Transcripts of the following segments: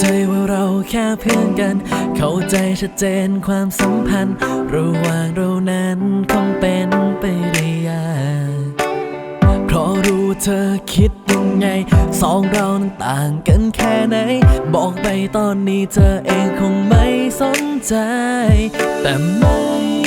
ใจว่าเราแค่เพื่อนกัน เข้าใจชัดเจนความสัมพันธ์ ระหว่างเรานั้นคงเป็นไปได้ยากเพราะรู้เธอคิดยังไง สองเรานั้นต่างกันแค่ไหน บอกไปตอนนี้เธอเองคงไม่สนใจ แต่ไม่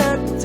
รักเ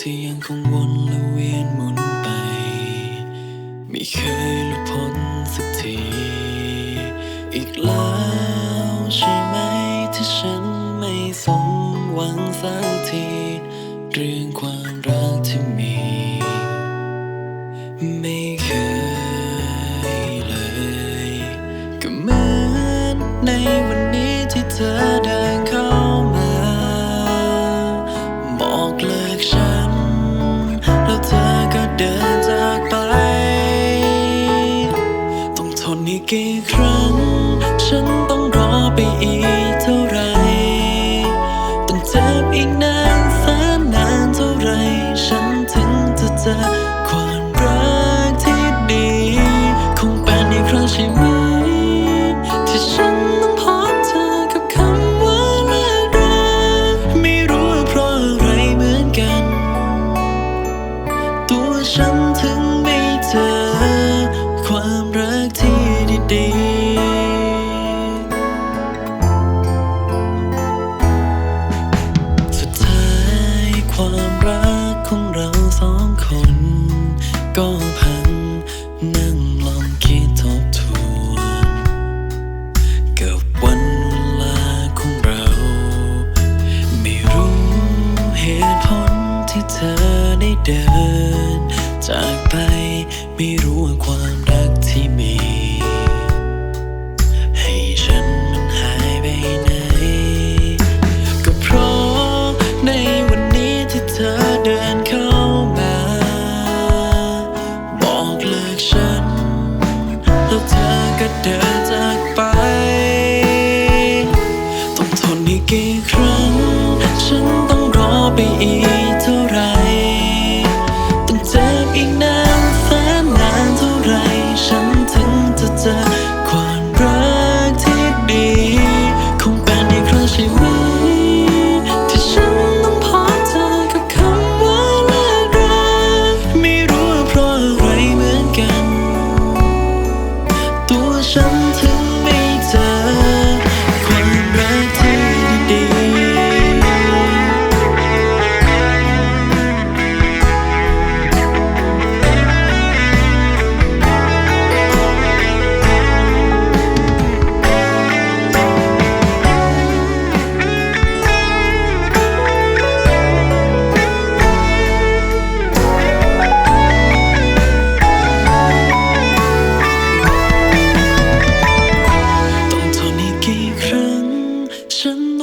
ที่ยังคงวนและเวียนหมุนไป ไม่เคยหลุดพ้นสักที อีกแล้วใช่ไหมที่ฉันไม่สมหวังสักทีเรื่อง ดิน จากไปไม่รู้ว่าความ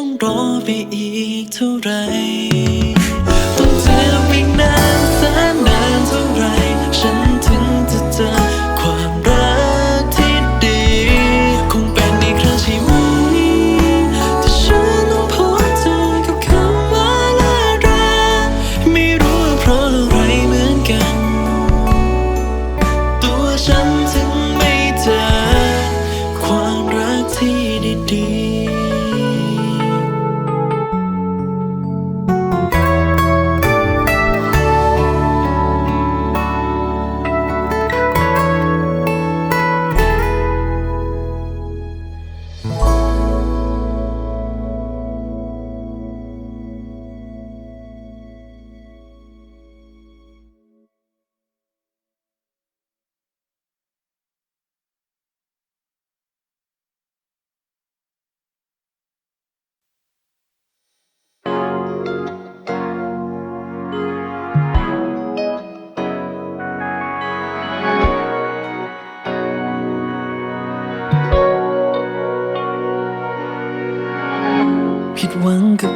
ต้องรอไปอีกเท่าไหร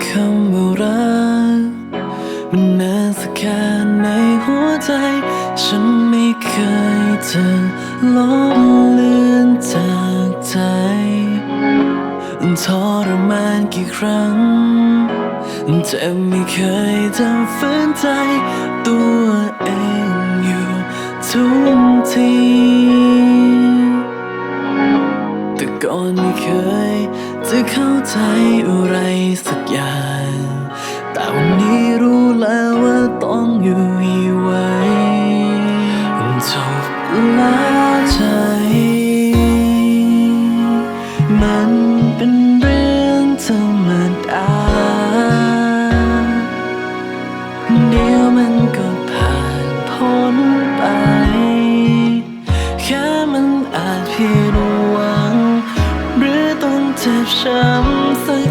คำว่ารักมันนานสักแค่ในหัวใจ ฉันไม่เคยจะลบเลือนจากใจทรมานกี่ครั้งจะไม่เคยจะฝืนใจ ตัวเองอยู่ทุกทีแต่ก่อนไม่เคยจะเข้าใจอะไรสัก อย่าง แต่วันนี้รู้แล้วว่าต้องอยู่ให้ไวจบละใจ มันเป็นเรื่องธรรมดาเดี๋ยวมันก็ผ่านพ้นไป แค่มันอาจผิดหวัง หรือต้องเจ็บช้ำสัก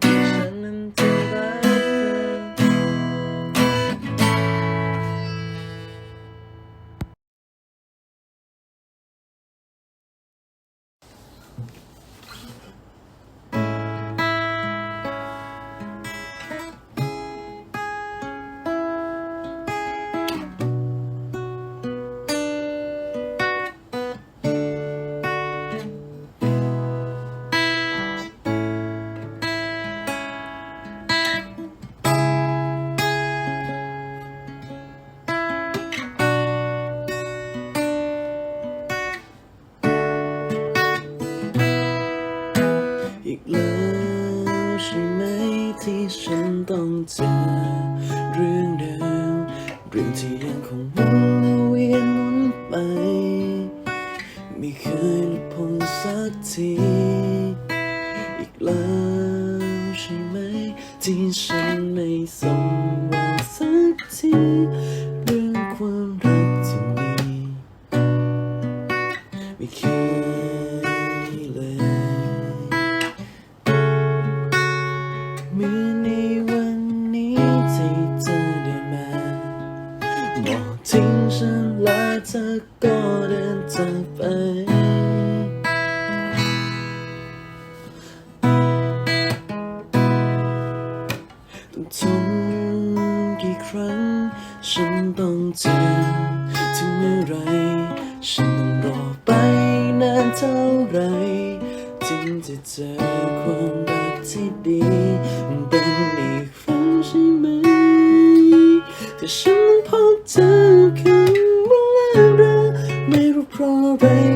condition. ต้องเจอเรื่องเดิมเรื่องที่ยังคงวนเวียนวนไป ไม่เคยหลุดพ้นสักที อีกแล้วใช่ไหม ที่ฉันไม่สม ทนกี่ครั้ง ฉันต้องเจ็บถึงเมื่อไร ฉันต้องรอไปนานเท่าไรจึงจะเจอความรักที่ดีเป็นอีกฝันใช่ไหมแต่ฉันพบเธอครั้งแรกไม่รู้เพราะอะไร